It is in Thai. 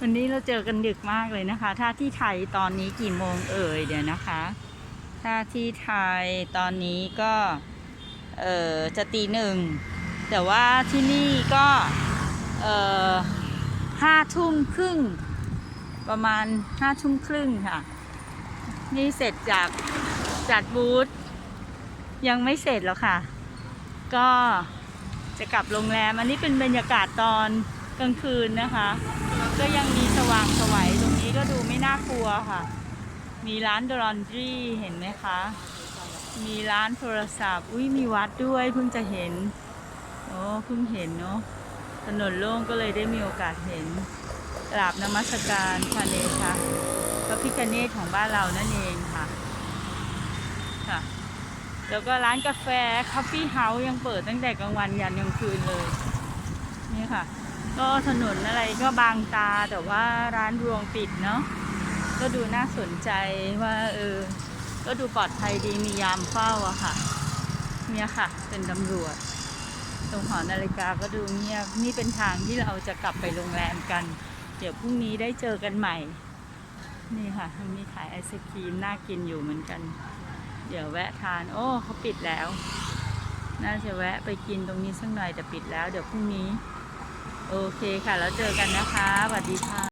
วันนี้เราเจอกันดึกมากเลยนะคะ ถ้าที่ไทยตอนนี้กี่โมงเอ่ยเดี๋ยวนะคะ ถ้าที่ไทยตอนนี้ก็ เอ่อจะตีหนึ่ง แต่ว่าที่นี่ก็ เอ่อห้าทุ่มครึ่ง ประมาณห้าทุ่มครึ่งค่ะ นี่เสร็จจากจัดบูธยังไม่เสร็จแล้วค่ะ ก็จะกลับโรงแรม อันนี้เป็นบรรยากาศตอนกลางคืนนะคะ ก็ยังมีสว่างสวัยตรงนี้ก็ดูไม่น่ากลัวค่ะ มีร้านดรอนจีเห็นไหมคะ มีร้านโทรศัพท์ อุ้ยมีวัดด้วยเพิ่งจะเห็น โอ้เพิ่งเห็นเนาะ ถนนโล่งก็เลยได้มีโอกาสเห็นกราบนมัสการพระเนชะพระพิคเนตของบ้านเรานั่นเองค่ะ ค่ะ แล้วก็ร้านกาแฟคา f ฟี่เฮาส์ยังเปิดตั้งแต่กลางวันยันกลางคืนเลย นี่ค่ะ ก็ถนนอะไรก็บางตาแต่ว่าร้านรวงปิดเนาะก็ดูน่าสนใจว่าเออ ก็ดูปลอดภัยดีมียามเฝ้าอะค่ะ เนี่ยค่ะ เป็นตำรวจ ตรงหอนาฬิกาก็ดูเงียบนี่เป็นทางที่เราจะกลับไปโรงแรมกัน เดี๋ยวพรุ่งนี้ได้เจอกันใหม่ นี่ค่ะมีขายไอศครีมน่ากินอยู่เหมือนกัน เดี๋ยวแวะทาน โอ้เขาปิดแล้ว น่าจะแวะไปกินตรงนี้สักหน่อยแต่ปิดแล้ว เดี๋ยวพรุ่งนี้ โอเคค่ะ แล้วเจอกันนะคะสวัสดีค่ะ